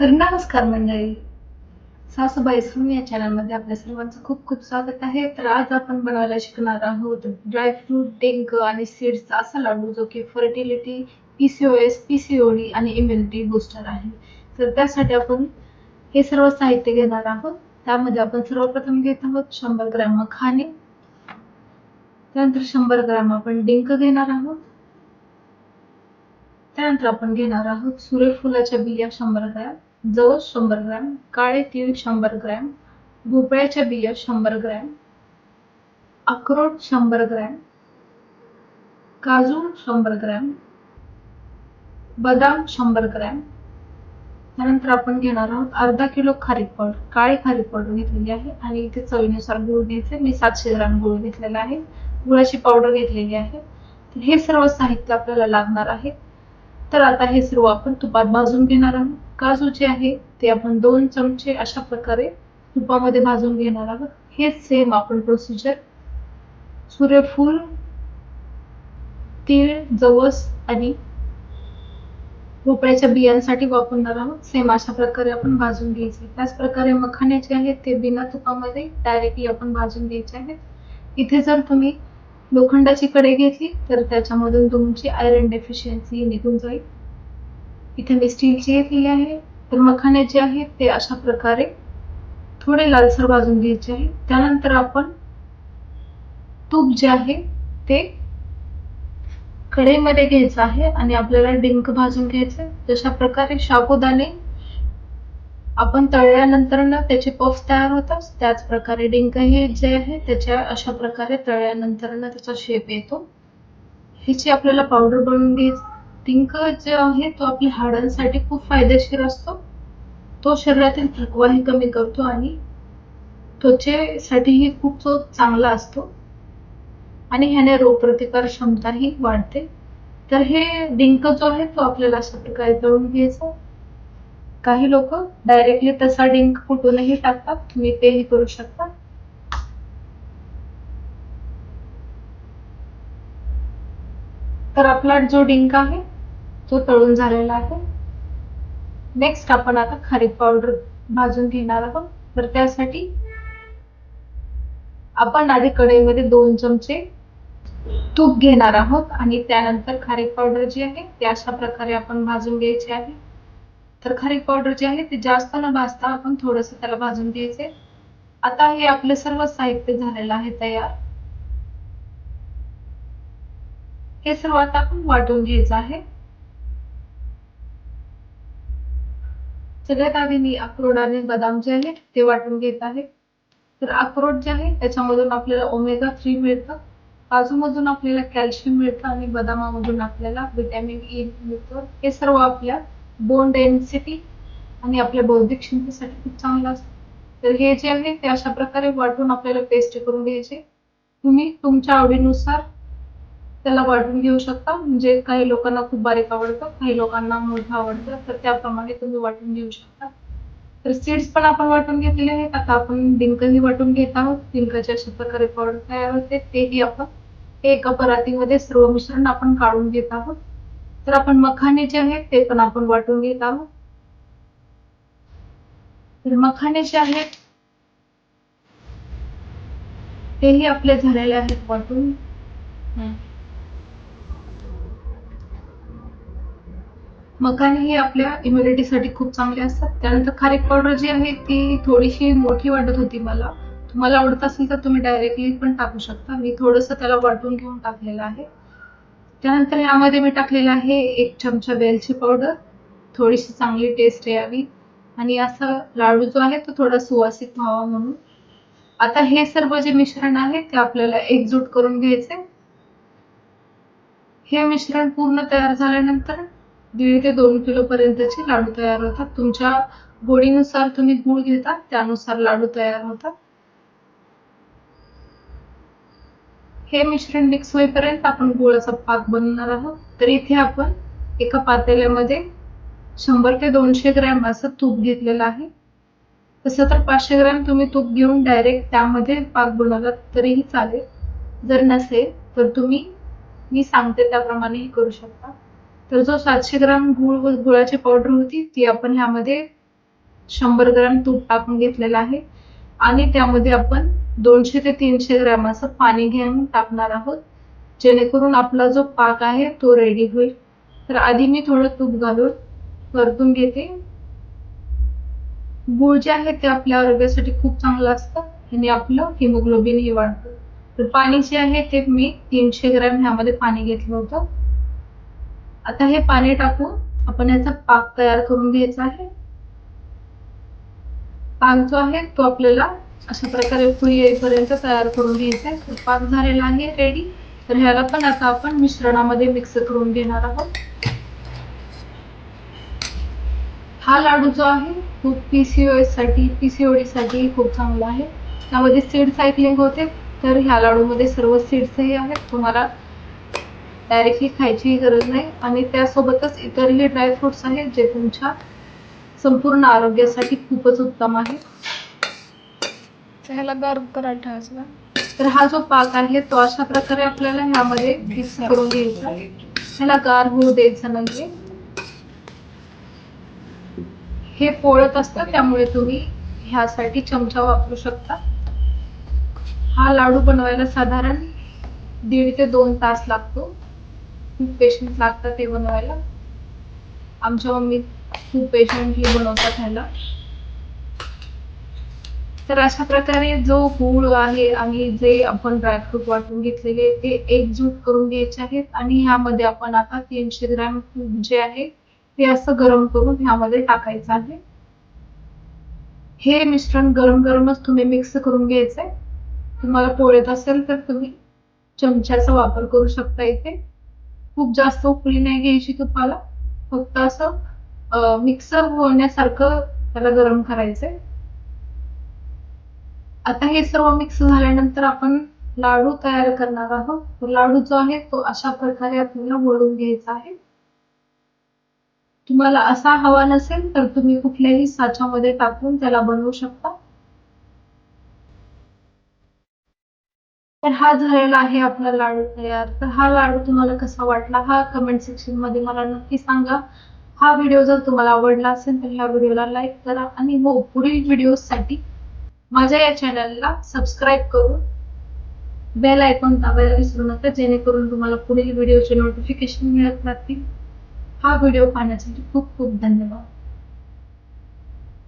तर नमस्कार मंडळी. सासूबाई सुमी या चॅनलमध्ये आपल्या सर्वांचं खूप खूप स्वागत आहे. तर आज आपण बनवायला शिकणार आहोत ड्रायफ्रूट डिंक आणि सीड्सचा असा लाडू जो की फर्टिलिटी पीसीओएस पीसीओडी आणि इम्युनिटी बुस्टर आहे. तर त्यासाठी आपण हे सर्व साहित्य घेणार आहोत. त्यामध्ये आपण सर्वप्रथम घेत आहोत शंभर ग्रॅम मखाने त्यानंतर शंभर ग्रॅम आपण डिंक घेणार आहोत. त्यानंतर आपण घेणार आहोत सूर्यफुलाच्या बिया शंभर ग्रॅम. जवस शंभर ग्रॅम काळे तीळ शंभर ग्रॅम भोपळ्याच्या बिया शंभर ग्रॅम अक्रोड शंभर ग्रॅम काजू शंभर ग्रॅम बदाम शंभर ग्रॅम. त्यानंतर आपण घेणार आहोत अर्धा किलो खारीक पावडर काळी खारीक पावडर घेतलेली आहे आणि इथे चवीनुसार गुळ घ्यायचे. मी सातशे ग्रॅम गुळ घेतलेला आहे. गुळाची पावडर घेतलेली आहे. हे सर्व साहित्य आपल्याला लागणार आहे. तर आता हे सर्व आपण तुपात भाजून घेणार आहोत. काजू जे आहे ते आपण दोन चमचे अशा प्रकारे तुपामध्ये भाजून घेणार आहोत. हेच सेम आपण प्रोसिजर सूर्यफूल तीळ जवस आणि भोपळ्याच्या बियांसाठी वापरणार आहोत. सेम अशा प्रकारे आपण भाजून घ्यायचे. त्याच प्रकारे मखाने जे आहेत ते बिना तुपामध्ये डायरेक्टली आपण भाजून घ्यायचे आहेत. इथे जर तुम्ही लोखंडाची कडे घेतली तर त्याच्यामधून तुमची आयरन डेफिशियन्सी निघून जाईल. इथे मी स्टीलची घेतलेली आहे. तर मखाने जे आहेत ते अशा प्रकारे थोडे लालसर भाजून घ्यायचे आहे. त्यानंतर आपण तूप जे आहे ते कढईमध्ये घ्यायचं आहे आणि आपल्याला डिंक भाजून घ्यायचं जशा प्रकारे शाबुदाणे आपण तळल्यानंतर ना त्याचे पफ तयार होतात त्याच प्रकारे डिंक हे जे आहे त्याच्या अशा प्रकारे तळल्यानंतर ना त्याचा शेप येतो. ह्याची आपल्याला पावडर बनवून घ्यायची डिंक जे आहे तो आपल्या हाडांसाठी खूप फायदेशीर असतो. तो शरीरातील थकवाही कमी करतो आणि त्वचेसाठीही खूप तो चांगला असतो. आणि ह्याने रोगप्रतिकार क्षमताही वाढते. तर हे डिंक जो आहे तो आपल्याला अशा प्रकारे तळून घ्यायचा. काही लोक डायरेक्टली तसा डिंक कुठूनही टाकतात तुम्ही तेही करू शकता. तर आपला जो डिंक आहे तो तळून झालेला आहे. नेक्स्ट आपण आता खारीक पावडर भाजून घेणार आहोत. तर त्यासाठी आपण आधी कढईमध्ये दोन चमचे तूप घेणार आहोत आणि त्यानंतर खारीक पावडर जी आहे ती अशा प्रकारे आपण भाजून घ्यायची आहे. तर खारीक पावडर जे आहे ते जास्त न भाजता आपण थोडस त्याला भाजून घ्यायचे. आता हे आपलं सर्व साहित्य झालेलं आहे तयार. हे सर्व आता आपण वाटून घ्यायचं आहे. सगळ्यात आधी मी अक्रोड आणि बदाम जे आहे ते वाटून घेत आहे. तर अक्रोड जे आहे त्याच्यामधून आपल्याला ओमेगा थ्री मिळतं. काजूमधून आपल्याला कॅल्शियम मिळतं आणि बदामामधून आपल्याला विटॅमिन ई e मिळतं. हे सर्व आपल्या बोन डेन्सिटी आणि आपल्या बौद्धिक क्षमतेसाठी खूप चांगलं असतं. तर हे जे आहे ते अशा प्रकारे वाटून आपल्याला पेस्ट करून घ्यायचे. तुम्ही तुमच्या आवडीनुसार त्याला वाटून घेऊ शकता. म्हणजे काही लोकांना खूप बारीक आवडतं काही लोकांना मोठं आवडतं तर त्याप्रमाणे तुम्ही वाटून घेऊ शकता. तर सीड्स पण आपण वाटून घेतलेले आहेत. आता आपण डिंकही वाटून घेत आहोत. डिंकाच्या अशा प्रकारे पावडर तयार होते. तेही आपण एका परातीमध्ये सर्व मिश्रण आपण काढून घेत आहोत. तर आपण मखाने जे आहेत ते पण आपण वाटून घेत आहोत. तर मखाने जे आहेत तेही आपले झालेले आहेत वाटून. मखाने हे आपल्या इम्युनिटीसाठी खूप चांगले असतात. त्यानंतर खारीक पावडर जी आहे ती थोडीशी मोठी वाटत होती मला. तुम्हाला आवडत असेल तर तुम्ही डायरेक्टली पण टाकू शकता. मी थोडंसं त्याला वाटून घेऊन टाकलेलं आहे. त्यानंतर यामध्ये मी टाकलेलं आहे एक चमचा वेलची पावडर थोडीशी चांगली टेस्ट यावी. आणि असा लाडू जो आहे तो थोडा सुवासिक व्हावा म्हणून. आता हे सर्व जे मिश्रण आहे ते आपल्याला एकजूट करून घ्यायचे. हे मिश्रण पूर्ण तयार झाल्यानंतर दीड ते दोन किलो पर्यंतचे लाडू तयार होतात. तुमच्या गोडीनुसार तुम्ही गुळ घेता त्यानुसार लाडू तयार होतात. हे मिश्रण मिक्स होईपर्यंत आपण गुळाचा पाक बनवणार आहोत. तर इथे आपण एका पातेल्यामध्ये शंभर ते दोनशे ग्रॅम असं तूप घेतलेलं आहे. तसं तर पाचशे ग्रॅम तुम्ही तूप घेऊन डायरेक्ट त्यामध्ये पाक बनवलात तरीही चालेल. जर नसेल तर तुम्ही मी सांगते त्याप्रमाणेही करू शकता. तर जो सातशे ग्राम गुळ व गुळाची पावडर होती ती आपण ह्यामध्ये शंभर ग्रॅम तूप टाकून घेतलेलं आहे. आणि त्यामध्ये आपण दोनशे ते तीनशे ग्रॅम असं पाणी घेऊन टाकणार आहोत. जेणेकरून आपला जो पाक आहे तो रेडी होईल. तर आधी मी थोडं तूप घालून परतून घेते. गुळ जे आहे ते आपल्या आरोग्यासाठी खूप चांगलं असतं. आणि आपलं हिमोग्लोबिन हे वाढतं. तर पाणी जे आहे ते मी तीनशे ग्रॅम ह्यामध्ये पाणी घेतलं होतं. आता हे पाणी टाकून आपण याचा पाक तयार करून घ्यायचा आहे. पाक जो आहे तो आपल्याला अशा प्रकारे उकळी येईपर्यंत तयार करून घ्यायचा आहे. पाक झालेला आहे रेडी तर ह्याला पण आता आपण मिश्रणामध्ये मिक्स करून घेणार आहोत. हा लाडू जो आहे खूप पीसीओएससाठी पीसीओडी साठी खूप चांगला आहे. त्यामध्ये सीड सायकलिंग होते तर ह्या लाडूमध्ये सर्व सीड्सही आहेत. तुम्हाला डायरेक्टली खायची गरज नाही. आणि त्यासोबतच इतरही ड्रायफ्रुट्स आहेत जे तुमच्या संपूर्ण आरोग्यासाठी खूपच उत्तम आहे ह्याला गार करायला का? तर हा जो पाक आहे तो अशा प्रकारे आपल्याला ह्यामध्ये मिक्स करून घ्यायचा. ह्याला गार होऊ द्यायचं नाहीये. हे पोळत असतं त्यामुळे तुम्ही ह्यासाठी चमचा वापरू शकता. हा लाडू बनवायला साधारण दीड ते दोन तास लागतो. खूप पेशंट लागतात ते बनवायला. आमच्या मम्मी खूप पेशंटली बनवतात ह्याला तर अशा प्रकारे जो गूळ आहे आणि जे आपण ड्रायफ्रूट वाटून घेतलेले ते एकजूट करून घ्यायचे आहेत आणि ह्यामध्ये आपण आता तीनशे ग्रॅम तूप जे आहे ते असं गरम करून ह्यामध्ये टाकायचं आहे. हे मिश्रण गरम गरमच तुम्ही मिक्स करून घ्यायचंय. तुम्हाला पोळत असेल तर तुम्ही चमच्याचा वापर करू शकता इथे. खूप जास्त उकळी नाही घ्यायची तुपाला. फक्त असं मिक्सर होण्यासारखं त्याला गरम करायचंय. आता हे सर्व मिक्स झाल्यानंतर आपण लाडू तयार करणार आहोत. तो लाडू जो आहे तो अशा प्रकारे आपल्याला वळून घ्यायचा आहे. तुम्हाला असा हवा नसेल तर तुम्ही कुठल्याही साच्यामध्ये टाकून त्याला बनवू शकता. तर हा झालेला आहे आपला लाडू तयार. तर हा लाडू तुम्हाला कसा वाटला? हा कमेंट सेक्शनमध्ये मला नक्की सांगा. हा व्हिडिओ जर तुम्हाला आवडला असेल तर ह्या व्हिडिओला लाईक करा आणि हो पुढील व्हिडिओसाठी माझ्या या चॅनलला सबस्क्राईब करून बेल आयकॉन दाबायला विसरू नका जेणेकरून तुम्हाला पुढील व्हिडिओचे नोटिफिकेशन मिळत राहतील. हा व्हिडिओ पाहण्यासाठी खूप खूप धन्यवाद.